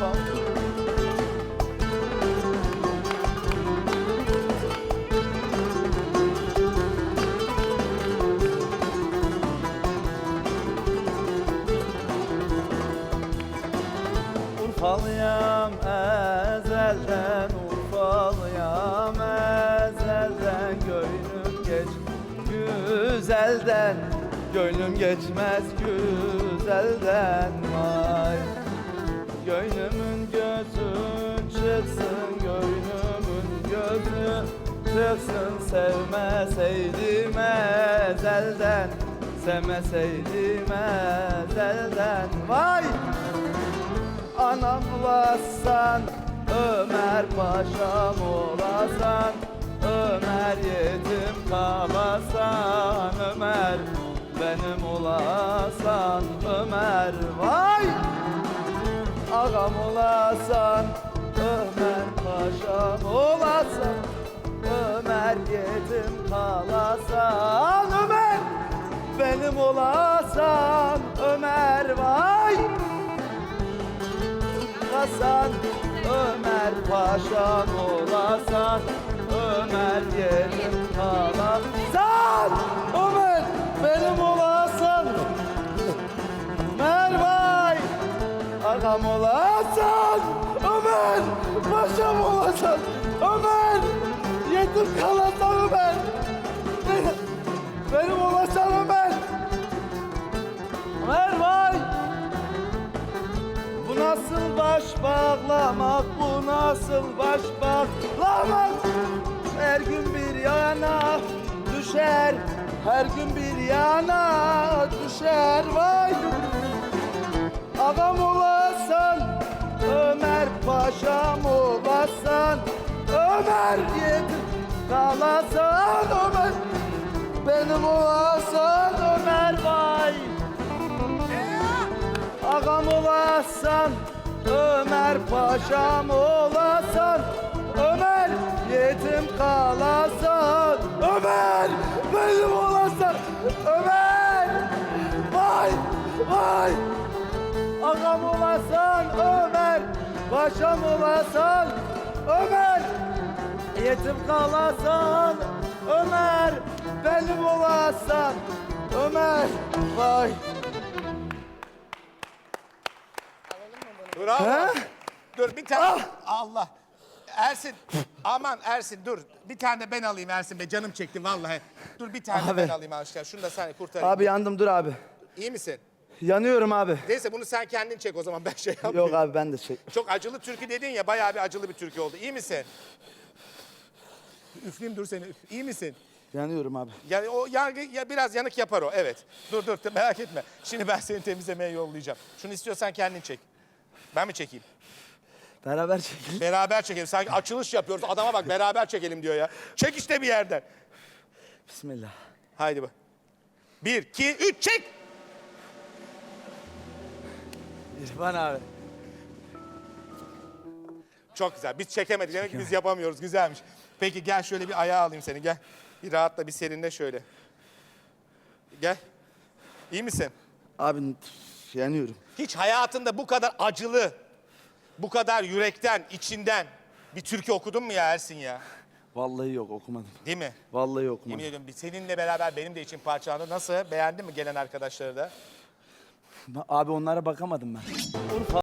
Urfa. Urfalıyam ezelden Urfalıyam ezelden Gönlüm geç güzelden Gönlüm geçmez güzelden Vay Gönlümün gözü çıksın Gönlümün gözü çıksın. Sevmeseydim ezelden Sevmeseydim ezelden. Vay! Anam olasan Ömer paşam olasan Ömer yetim kalasan Ömer benim olasan Ömer Ağam olasan Ömer paşam olasan Ömer yetim kalasan Ömer benim olasan Ömer vay. Hasan Ömer Paşam olasan Ömer yerim kalasan Ağam olasan Ömer. Paşam olasan Ömer. Yetim kalasan Ömer. Benim olasan Ömer. Ömer vay. Bu nasıl baş bağlamak, bu nasıl baş bağlamak? Her gün bir yana düşer, her gün bir yana düşer vay. Ağam Yedim kalasan Ömer. Benim olasan Ömer vay. Ağam olasan Ömer paşam olasan Ömer yetim kalasan Ömer benim olasan Ömer Vay vay Ağam olasan Ömer Paşam olasan Ömer Yetim kalasan Ömer benim olasan Ömer Vay Bravo. He? Dur bir tane. Allah. Ersin. Aman Ersin dur. Bir tane de ben alayım Ersin Bey. Canım çekti vallahi. Dur bir tane de Abi. ben alayım aşkına. Şunu da sen kurtarayım. Abi yandım dur abi. İyi misin? Yanıyorum abi. Neyse bunu sen kendin çek o zaman ben şey yapmayayım. Yok abi ben de şey. Çok acılı türkü dedin ya bayağı bir acılı bir türkü oldu. İyi misin? Üfleyeyim dur seni. İyi misin? Yanıyorum abi. Yani o yargı ya biraz yanık yapar o evet. Dur dur merak etme. Şimdi ben seni temizlemeye yollayacağım. Şunu istiyorsan kendin çek. Ben mi çekeyim? Beraber çekelim. Beraber çekelim. Sanki açılış yapıyoruz. Adama bak beraber çekelim diyor ya. Çek işte bir yerden. Bismillah. Haydi bak. Bir, iki, üç, çek. İrfan abi. Çok güzel. Biz çekemedik. Demek ki biz yapamıyoruz. Güzelmiş. Peki gel şöyle bir ayağa alayım seni. Gel. Bir rahatla, bir serinle şöyle. Gel. İyi misin? Abi yanıyorum. Hiç hayatında bu kadar acılı, bu kadar yürekten, içinden bir türkü okudun mu ya Ersin ya? Vallahi yok okumadım. Değil mi? Vallahi Yemin okumadım. ediyorum seninle beraber benim de içim parçalandı. Nasıl? Beğendin mi gelen arkadaşları da? Abi onlara bakamadım ben.